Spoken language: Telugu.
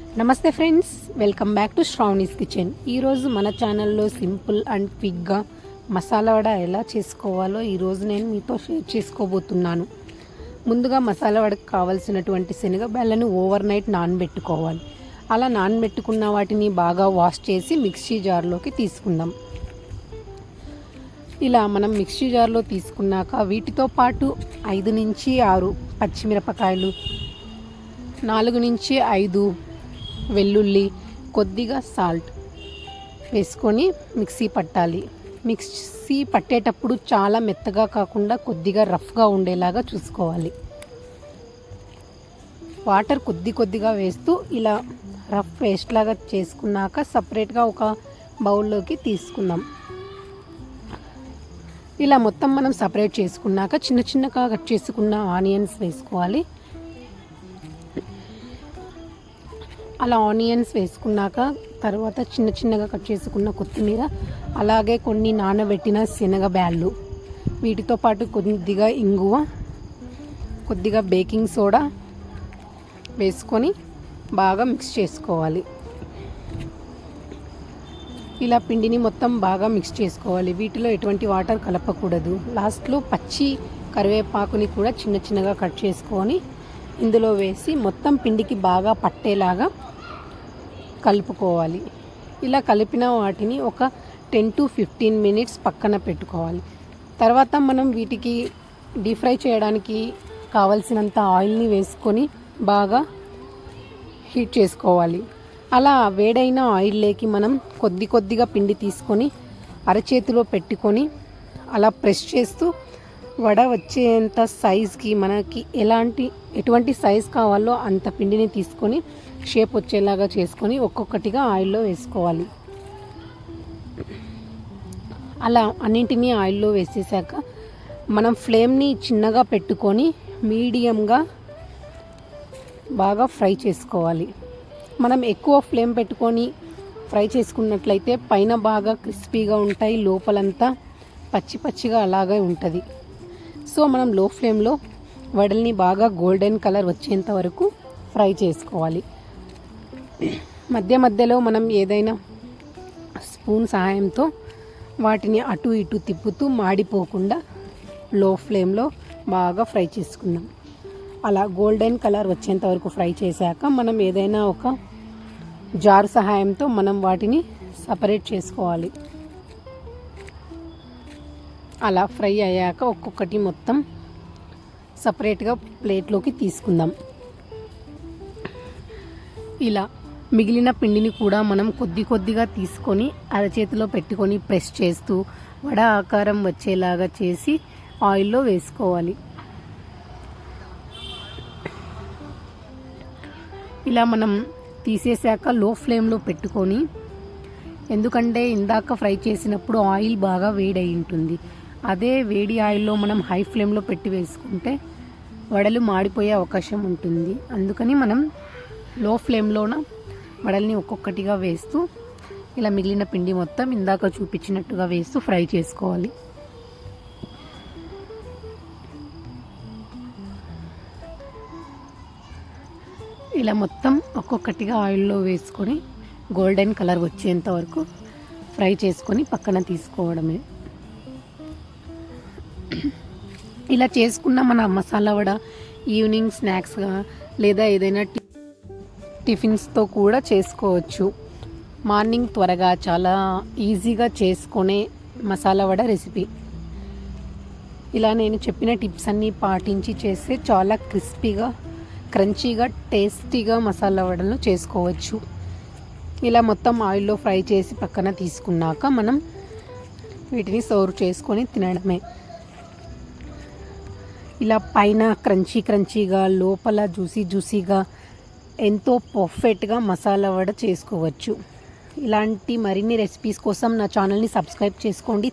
నమస్తే friends welcome back to Sravani's kitchen. ఈరోజు మన ఛానల్లో సింపుల్ అండ్ క్విక్గా మసాలా వడ ఎలా చేసుకోవాలో ఈరోజు నేను మీతో షేర్ చేసుకోబోతున్నాను. ముందుగా మసాలా వడకు కావాల్సినటువంటి శనగబెల్లను ఓవర్ నైట్ నానబెట్టుకోవాలి. అలా నానబెట్టుకున్న వాటిని బాగా వాష్ చేసి మిక్సీ జార్లోకి తీసుకుందాం. ఇలా మనం మిక్సీ జార్లో తీసుకున్నాక వీటితో పాటు ఐదు నుంచి ఆరు పచ్చిమిరపకాయలు నాలుగు నుంచి ఐదు వెల్లుల్లి కొద్దిగా సాల్ట్ వేసుకొని మిక్సీ పట్టాలి. మిక్సీ పట్టేటప్పుడు చాలా మెత్తగా కాకుండా కొద్దిగా రఫ్గా ఉండేలాగా చూసుకోవాలి. వాటర్ కొద్ది కొద్దిగా వేస్తూ ఇలా రఫ్ పేస్ట్ లాగా చేసుకున్నాక సపరేట్గా ఒక బౌల్లోకి తీసుకుందాం. ఇలా మొత్తం మనం సపరేట్ చేసుకున్నాక చిన్న చిన్నగా కట్ చేసుకున్న ఆనియన్స్ వేసుకోవాలి. అలా ఆనియన్స్ వేసుకున్నాక తర్వాత చిన్న చిన్నగా కట్ చేసుకున్న కొత్తిమీర అలాగే కొన్ని నానబెట్టిన శనగ బ్యాళ్ళు వీటితో పాటు కొద్దిగా ఇంగువ కొద్దిగా బేకింగ్ సోడా వేసుకొని బాగా మిక్స్ చేసుకోవాలి. ఇలా పిండిని మొత్తం బాగా మిక్స్ చేసుకోవాలి. వీటిలో ఎటువంటి వాటర్ కలపకూడదు. లాస్ట్లో పచ్చి కరివేపాకుని కూడా చిన్న చిన్నగా కట్ చేసుకొని ఇందులో వేసి మొత్తం పిండికి బాగా పట్టేలాగా కలుపుకోవాలి. ఇలా కలిపిన వాటిని ఒక టెన్ టు ఫిఫ్టీన్ మినిట్స్ పక్కన పెట్టుకోవాలి. తర్వాత మనం వీటికి డీప్ ఫ్రై చేయడానికి కావలసినంత ఆయిల్ని వేసుకొని బాగా హీట్ చేసుకోవాలి. అలా వేడైన ఆయిల్లోకి మనం కొద్ది కొద్దిగా పిండి తీసుకొని అరచేతిలో పెట్టుకొని అలా ప్రెస్ చేస్తూ వడ వచ్చేంత సైజ్కి మనకి ఎలాంటి ఎటువంటి సైజ్ కావాలో అంత పిండిని తీసుకొని షేప్ వచ్చేలాగా చేసుకొని ఒక్కొక్కటిగా ఆయిల్లో వేసుకోవాలి. అలా అన్నింటినీ ఆయిల్లో వేసేసాక మనం ఫ్లేమ్ని చిన్నగా పెట్టుకొని మీడియంగా బాగా ఫ్రై చేసుకోవాలి. మనం ఎక్కువ ఫ్లేమ్ పెట్టుకొని ఫ్రై చేసుకున్నట్లయితే పైన బాగా క్రిస్పీగా ఉంటాయి లోపలంతా పచ్చి పచ్చిగా అలాగే ఉంటుంది. సో మనం లో ఫ్లేమ్లో వడల్ని బాగా గోల్డెన్ కలర్ వచ్చేంత వరకు ఫ్రై చేసుకోవాలి. మధ్య మధ్యలో మనం ఏదైనా స్పూన్ సహాయంతో వాటిని అటు ఇటు తిప్పుతూ మాడిపోకుండా లో ఫ్లేమ్లో బాగా ఫ్రై చేసుకుందాం. అలా గోల్డెన్ కలర్ వచ్చేంత వరకు ఫ్రై చేశాక మనం ఏదైనా ఒక జార్ సహాయంతో మనం వాటిని సపరేట్ చేసుకోవాలి. అలా ఫ్రై అయ్యాక ఒక్కొక్కటి మొత్తం సపరేట్గా ప్లేట్లోకి తీసుకుందాం. ఇలా మిగిలిన పిండిని కూడా మనం కొద్ది కొద్దిగా తీసుకొని అరచేతిలో పెట్టుకొని ప్రెస్ చేస్తూ వడ ఆకారం వచ్చేలాగా చేసి ఆయిల్లో వేసుకోవాలి. ఇలా మనం తీసేసాక లో ఫ్లేమ్లో పెట్టుకొని ఎందుకంటే ఇందాక ఫ్రై చేసినప్పుడు ఆయిల్ బాగా వేడై ఉంటుంది. అదే వేడి ఆయిల్లో మనం హై ఫ్లేమ్లో పెట్టి వేసుకుంటే వడలు మాడిపోయే అవకాశం ఉంటుంది. అందుకని మనం లో ఫ్లేమ్లోన వడల్ని ఒక్కొక్కటిగా వేస్తూ ఇలా మిగిలిన పిండి మొత్తం ఇందాక చూపించినట్టుగా వేస్తూ ఫ్రై చేసుకోవాలి. ఇలా మొత్తం ఒక్కొక్కటిగా ఆయిల్లో వేసుకొని గోల్డెన్ కలర్ వచ్చేంత వరకు ఫ్రై చేసుకొని పక్కన తీసుకోవడమే. ఇలా చేసుకున్న. మన మసాలా వడ ఈవినింగ్ స్నాక్స్గా లేదా ఏదైనా టిఫిన్స్తో కూడా చేసుకోవచ్చు. మార్నింగ్ త్వరగా చాలా ఈజీగా చేసుకునే మసాలా వడ రెసిపీ. ఇలా నేను చెప్పిన టిప్స్ అన్నీ పాటించి చేస్తే చాలా క్రిస్పీగా క్రంచీగా టేస్టీగా మసాలా వడలు చేసుకోవచ్చు. ఇలా మొత్తం ఆయిల్లో ఫ్రై చేసి పక్కన తీసుకున్నాక మనం వీటిని సర్వ్ చేసుకొని తినడమే. ఇలా పైన క్రంచీ క్రంచీగా లోపల జ్యూసీ జ్యూసీగా ఎంతో పర్ఫెక్ట్గా మసాలా వడ చేసుకోవచ్చు. ఇలాంటి మరిన్ని రెసిపీస్ కోసం నా ఛానల్ని సబ్స్క్రైబ్ చేసుకోండి.